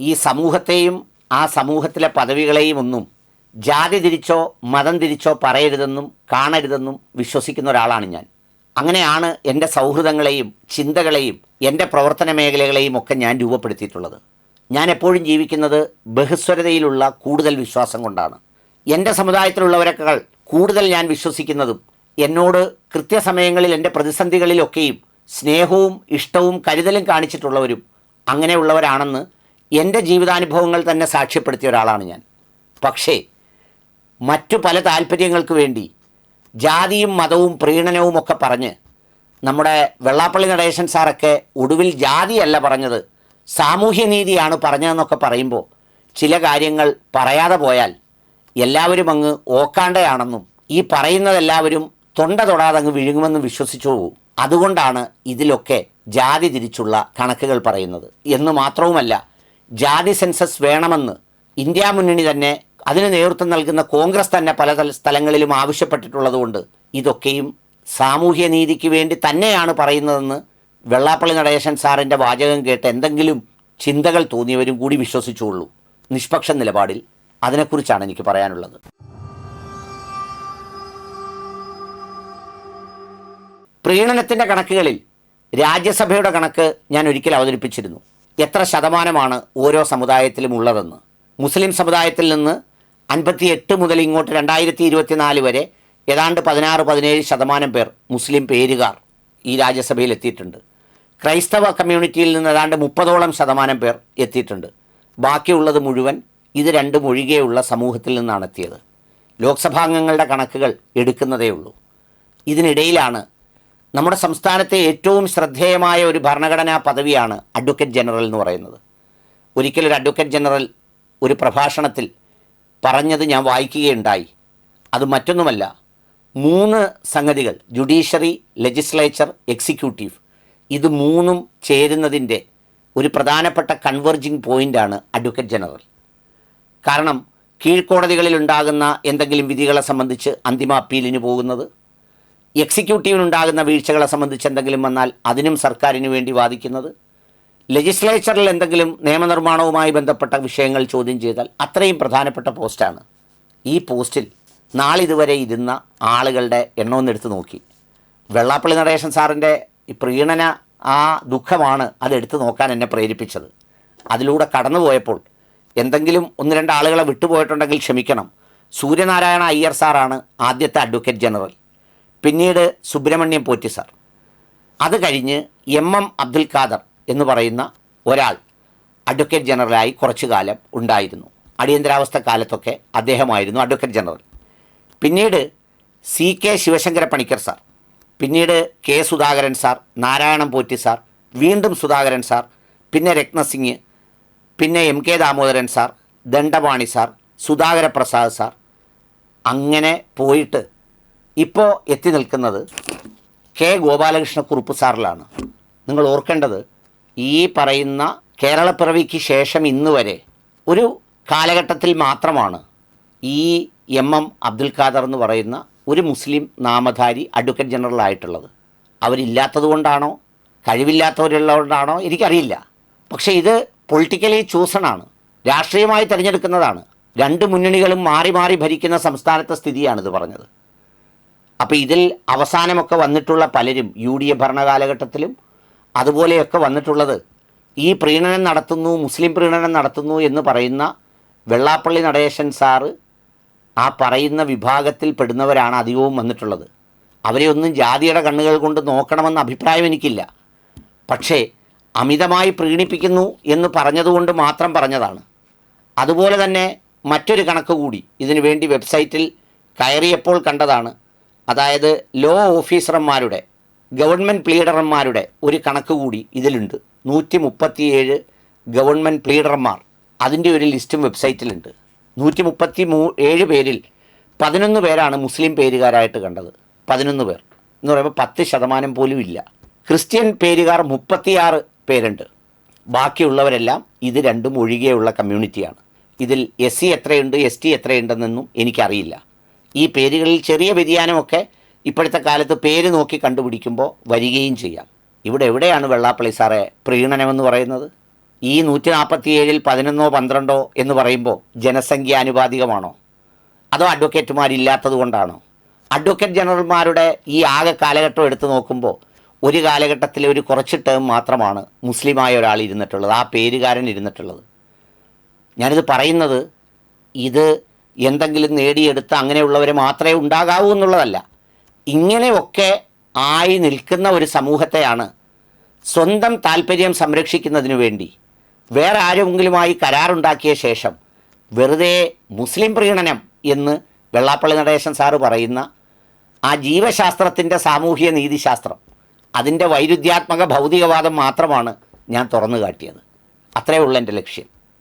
ഈ സമൂഹത്തെയും ആ സമൂഹത്തിലെ പദവികളെയും ഒന്നും ജാതി തിരിച്ചോ മതം തിരിച്ചോ പറയരുതെന്നും കാണരുതെന്നും വിശ്വസിക്കുന്ന ഒരാളാണ് ഞാൻ. അങ്ങനെയാണ് എന്റെ സൗഹൃദങ്ങളെയും ചിന്തകളെയും എന്റെ പ്രവർത്തന മേഖലകളെയും ഒക്കെ ഞാൻ രൂപപ്പെടുത്തിയിട്ടുള്ളത്. ഞാൻ എപ്പോഴും ജീവിക്കുന്നത് ബഹുസ്വരതയിലുള്ള കൂടുതൽ വിശ്വാസം കൊണ്ടാണ്. എന്റെ സമുദായത്തിലുള്ളവരെക്കാൾ കൂടുതൽ ഞാൻ വിശ്വസിക്കുന്നതും എന്നോട് കൃത്യസമയങ്ങളിൽ എന്റെ പ്രതിസന്ധികളിലൊക്കെയും സ്നേഹവും ഇഷ്ടവും കരുതലും കാണിച്ചിട്ടുള്ളവരും അങ്ങനെയുള്ളവരാണെന്ന് എന്റെ ജീവിതാനുഭവങ്ങൾ തന്നെ സാക്ഷ്യപ്പെടുത്തിയ ഒരാളാണ് ഞാൻ. പക്ഷേ മറ്റു പല താല്പര്യങ്ങൾക്ക് വേണ്ടി ജാതിയും മതവും പ്രീണനവും ഒക്കെ പറഞ്ഞ് നമ്മുടെ വെള്ളാപ്പള്ളി നടേശൻ സാറൊക്കെ ഒടുവിൽ ജാതിയല്ല പറഞ്ഞത് സാമൂഹ്യനീതിയാണ് പറഞ്ഞതെന്നൊക്കെ പറയുമ്പോൾ ചില കാര്യങ്ങൾ പറയാതെ പോയാൽ എല്ലാവരും അങ്ങ് ഓക്കാണ്ടയാണെന്നും ഈ പറയുന്നതെല്ലാവരും തൊണ്ട തൊടാതെ അങ്ങ് വിഴുങ്ങുമെന്നും വിശ്വസിച്ചു പോകും അതുകൊണ്ടാണ് ഇതിലൊക്കെ ജാതി തിരിച്ചുള്ള കണക്കുകൾ പറയുന്നത്. എന്ന് മാത്രവുമല്ല ജാതി സെൻസസ് വേണമെന്ന് ഇന്ത്യ മുന്നണി തന്നെ അതിന് നേതൃത്വം നൽകുന്ന കോൺഗ്രസ് തന്നെ പല സ്ഥലങ്ങളിലും ആവശ്യപ്പെട്ടിട്ടുള്ളതുകൊണ്ട് ഇതൊക്കെയും സാമൂഹ്യ നീതിക്ക് വേണ്ടി തന്നെയാണ് പറയുന്നതെന്ന് വെള്ളാപ്പള്ളി നടേശൻ സാറിന്റെ വാചകം കേട്ട് എന്തെങ്കിലും ചിന്തകൾ തോന്നിയവരും കൂടി വിശ്വസിച്ചുള്ളൂ. നിഷ്പക്ഷ നിലപാടിൽ അതിനെക്കുറിച്ചാണ് എനിക്ക് പറയാനുള്ളത്. പ്രീണനത്തിന്റെ കണക്കുകളിൽ രാജ്യസഭയുടെ കണക്ക് ഞാൻ ഒരിക്കൽ അവതരിപ്പിച്ചിരുന്നു. എത്ര ശതമാനമാണ് ഓരോ സമുദായത്തിലും ഉള്ളതെന്ന്. മുസ്ലിം സമുദായത്തിൽ നിന്ന് അൻപത്തി എട്ട് മുതൽ ഇങ്ങോട്ട് രണ്ടായിരത്തി ഇരുപത്തിനാല് വരെ ഏതാണ്ട് പതിനാറ് പതിനേഴ് ശതമാനം പേർ മുസ്ലിം പേരുകാർ ഈ രാജ്യസഭയിൽ എത്തിയിട്ടുണ്ട്. ക്രൈസ്തവ കമ്മ്യൂണിറ്റിയിൽ നിന്ന് ഏതാണ്ട് മുപ്പതോളം ശതമാനം പേർ എത്തിയിട്ടുണ്ട്. ബാക്കിയുള്ളത് മുഴുവൻ ഇത് രണ്ടും ഒഴികെയുള്ള സമൂഹത്തിൽ നിന്നാണ് എത്തിയത്. ലോക്സഭാംഗങ്ങളുടെ കണക്കുകൾ എടുക്കുന്നതേ ഉള്ളൂ. ഇതിനിടയിലാണ് നമ്മുടെ സംസ്ഥാനത്തെ ഏറ്റവും ശ്രദ്ധേയമായ ഒരു ഭരണഘടനാ പദവിയാണ് അഡ്വക്കേറ്റ് ജനറൽ എന്ന് പറയുന്നത്. ഒരിക്കലൊരു അഡ്വക്കേറ്റ് ജനറൽ ഒരു പ്രഭാഷണത്തിൽ പറഞ്ഞത് ഞാൻ വായിക്കുകയുണ്ടായി. അത് മറ്റൊന്നുമല്ല മൂന്ന് സംഗതികൾ ജുഡീഷ്യറി ലെജിസ്ലേച്ചർ എക്സിക്യൂട്ടീവ് ഇത് മൂന്നും ചേരുന്നതിന്റെ ഒരു പ്രധാനപ്പെട്ട കൺവെർജിങ് പോയിന്റാണ് അഡ്വക്കേറ്റ് ജനറൽ കാരണം കീഴ്ക്കോടതികളിൽ ഉണ്ടാകുന്ന എന്തെങ്കിലും വിധികളെ സംബന്ധിച്ച് അന്തിമ അപ്പീലിന് പോകുന്നത് എക്സിക്യൂട്ടീവിനുണ്ടാകുന്ന വീഴ്ചകളെ സംബന്ധിച്ച് എന്തെങ്കിലും വന്നാൽ അതിനും സർക്കാരിന് വേണ്ടി വാദിക്കുന്നത്? ലെജിസ്ലേച്ചറിൽ എന്തെങ്കിലും നിയമനിർമ്മാണവുമായി ബന്ധപ്പെട്ട വിഷയങ്ങൾ ചോദ്യം ചെയ്താൽ അത്രയും പ്രധാനപ്പെട്ട പോസ്റ്റാണ്. ഈ പോസ്റ്റിൽ നാളിതുവരെ ഇരുന്ന ആളുകളുടെ എണ്ണമൊന്ന് എടുത്തു നോക്കി. വെള്ളാപ്പള്ളി നടേശൻ സാറിന്റെ ഈ പ്രീണന ആ ദുഃഖമാണ് അതെടുത്ത് നോക്കാൻ എന്നെ പ്രേരിപ്പിച്ചത്. അതിലൂടെ കടന്നുപോയപ്പോൾ എന്തെങ്കിലും ഒന്ന് രണ്ട് ആളുകളെ വിട്ടുപോയിട്ടുണ്ടെങ്കിൽ ക്ഷമിക്കണം. സൂര്യനാരായണ അയ്യർ സാറാണ് ആദ്യത്തെ അഡ്വക്കേറ്റ് ജനറൽ. പിന്നീട് സുബ്രഹ്മണ്യം പോറ്റി സാർ. അത് കഴിഞ്ഞ് എം എം അബ്ദുൽ ഖാദർ എന്ന് പറയുന്ന ഒരാൾ അഡ്വക്കേറ്റ് ജനറലായി കുറച്ചു കാലം ഉണ്ടായിരുന്നു. അടിയന്തരാവസ്ഥ കാലത്തൊക്കെ അദ്ദേഹമായിരുന്നു അഡ്വക്കേറ്റ് ജനറൽ. പിന്നീട് C K Sivasankara Panicker sir. പിന്നീട് K Sudhakaran sir. Narayanan Potti sir. വീണ്ടും സുധാകരൻ സാർ. പിന്നെ രത്നസിംഗ് പിന്നെ M K Damodaran sir. Dandapani sir. Sudhakara Prasad sir. അങ്ങനെ പോയിട്ട് ഇപ്പോൾ എത്തി നിൽക്കുന്നത് കെ ഗോപാലകൃഷ്ണക്കുറുപ്പ് സാറിലാണ്. നിങ്ങൾ ഓർക്കേണ്ടത് ഈ പറയുന്ന കേരളപ്പിറവിക്ക് ശേഷം ഇന്ന് വരെ ഒരു കാലഘട്ടത്തിൽ മാത്രമാണ് ഈ എം എം അബ്ദുൽ ഖാദർ എന്ന് പറയുന്ന ഒരു മുസ്ലിം നാമധാരി അഡ്വക്കേറ്റ് ജനറൽ ആയിട്ടുള്ളത്. അവരില്ലാത്തത് കൊണ്ടാണോ? കഴിവില്ലാത്തവരുള്ളതുകൊണ്ടാണോ? എനിക്കറിയില്ല. പക്ഷേ ഇത് പൊളിറ്റിക്കലി ചൂസണാണ്. രാഷ്ട്രീയമായി തിരഞ്ഞെടുക്കുന്നതാണ്. രണ്ട് മുന്നണികളും മാറി മാറി ഭരിക്കുന്ന സംസ്ഥാനത്തെ സ്ഥിതിയാണിത് പറഞ്ഞത്. അപ്പോൾ ഇതിൽ അവസാനമൊക്കെ വന്നിട്ടുള്ള പലരും യു ഡി എഫ് ഭരണകാലഘട്ടത്തിലും അതുപോലെയൊക്കെ വന്നിട്ടുള്ളത് ഈ പ്രീണനം നടത്തുന്നു മുസ്ലിം പ്രീണനം നടത്തുന്നു എന്ന് പറയുന്ന വെള്ളാപ്പള്ളി നടേശൻ സാറ് ആ പറയുന്ന വിഭാഗത്തിൽ പെടുന്നവരാണ് അധികവും വന്നിട്ടുള്ളത്. അവരെ ഒന്നും ജാതിയുടെ കണ്ണുകൾ കൊണ്ട് നോക്കണമെന്ന അഭിപ്രായം എനിക്കില്ല. പക്ഷേ അമിതമായി പ്രീണിപ്പിക്കുന്നു എന്ന് പറഞ്ഞതുകൊണ്ട് മാത്രം പറഞ്ഞതാണ്. അതുപോലെ തന്നെ മറ്റൊരു കണക്ക് കൂടി ഇതിനു വേണ്ടി വെബ്സൈറ്റിൽ കയറിയപ്പോൾ കണ്ടതാണ്. അതായത് ലോ ഓഫീസർമാരുടെ ഗവൺമെന്റ് പ്ലീഡർമാരുടെ ഒരു കണക്ക് കൂടി ഇതിലുണ്ട്. നൂറ്റി മുപ്പത്തിയേഴ് ഗവൺമെന്റ് പ്ലീഡർമാർ അതിന്റെ ഒരു ലിസ്റ്റും വെബ്സൈറ്റിലുണ്ട് നൂറ്റി മുപ്പത്തി മൂ ഏഴ് പേരിൽ പതിനൊന്ന് പേരാണ് മുസ്ലിം പേരുകാരായിട്ട് കണ്ടത്. പതിനൊന്ന് പേർ. എന്ന് പറയുമ്പോൾ പത്ത് ശതമാനം പോലും ഇല്ല. ക്രിസ്ത്യൻ പേരുകാർ മുപ്പത്തിയാറ് പേരുണ്ട്. ബാക്കിയുള്ളവരെല്ലാം ഇത് രണ്ടും ഒഴികെയുള്ള കമ്മ്യൂണിറ്റിയാണ് ഇതിൽ എസ് സി എത്രയുണ്ട് എസ് ടി എത്രയുണ്ടെന്നൊന്നും എനിക്കറിയില്ല. ഈ പേരുകളിൽ ചെറിയ വ്യതിയാനമൊക്കെ ഇപ്പോഴത്തെ കാലത്ത് പേര് നോക്കി കണ്ടുപിടിക്കുമ്പോൾ വരികയും ചെയ്യാം. ഇവിടെ എവിടെയാണ് വെള്ളാപ്പള്ളി സാറെ പ്രീണനമെന്ന് പറയുന്നത്? ഈ നൂറ്റി നാൽപ്പത്തിയേഴിൽ പതിനൊന്നോ പന്ത്രണ്ടോ എന്ന് പറയുമ്പോൾ ജനസംഖ്യ ആനുപാതികമാണോ? അതോ അഡ്വക്കേറ്റുമാരില്ലാത്തത് കൊണ്ടാണോ? അഡ്വക്കേറ്റ് ജനറൽമാരുടെ ഈ ആകെ കാലഘട്ടം എടുത്തു നോക്കുമ്പോൾ ഒരു കാലഘട്ടത്തിൽ ഒരു കുറച്ച് ടേം മാത്രമാണ് മുസ്ലിമായ ഒരാൾ ഇരുന്നിട്ടുള്ളത് ആ പേരുകാരൻ ഇരുന്നിട്ടുള്ളത്. ഞാനിത് പറയുന്നത് ഇത് എന്തെങ്കിലും നേടിയെടുത്ത് അങ്ങനെയുള്ളവർ മാത്രമേ ഉണ്ടാകാവൂ എന്നുള്ളതല്ല. ഇങ്ങനെയൊക്കെ ആയി നിൽക്കുന്ന ഒരു സമൂഹത്തെയാണ് സ്വന്തം താല്പര്യം സംരക്ഷിക്കുന്നതിനു വേണ്ടി വേറെ ആരെങ്കിലുമായി കരാറുണ്ടാക്കിയ ശേഷം വെറുതെ മുസ്ലിം പ്രീണനം എന്ന് വെള്ളാപ്പള്ളി നടേശൻ സാറ് പറയുന്ന ആ ജീവശാസ്ത്രത്തിന്റെ സാമൂഹ്യ നീതിശാസ്ത്രം അതിന്റെ വൈരുദ്ധ്യാത്മക ഭൗതികവാദം മാത്രമാണ് ഞാൻ തുറന്നു കാട്ടിയത്. അത്രയേ ഉള്ളൂ എന്റെ ലക്ഷ്യം.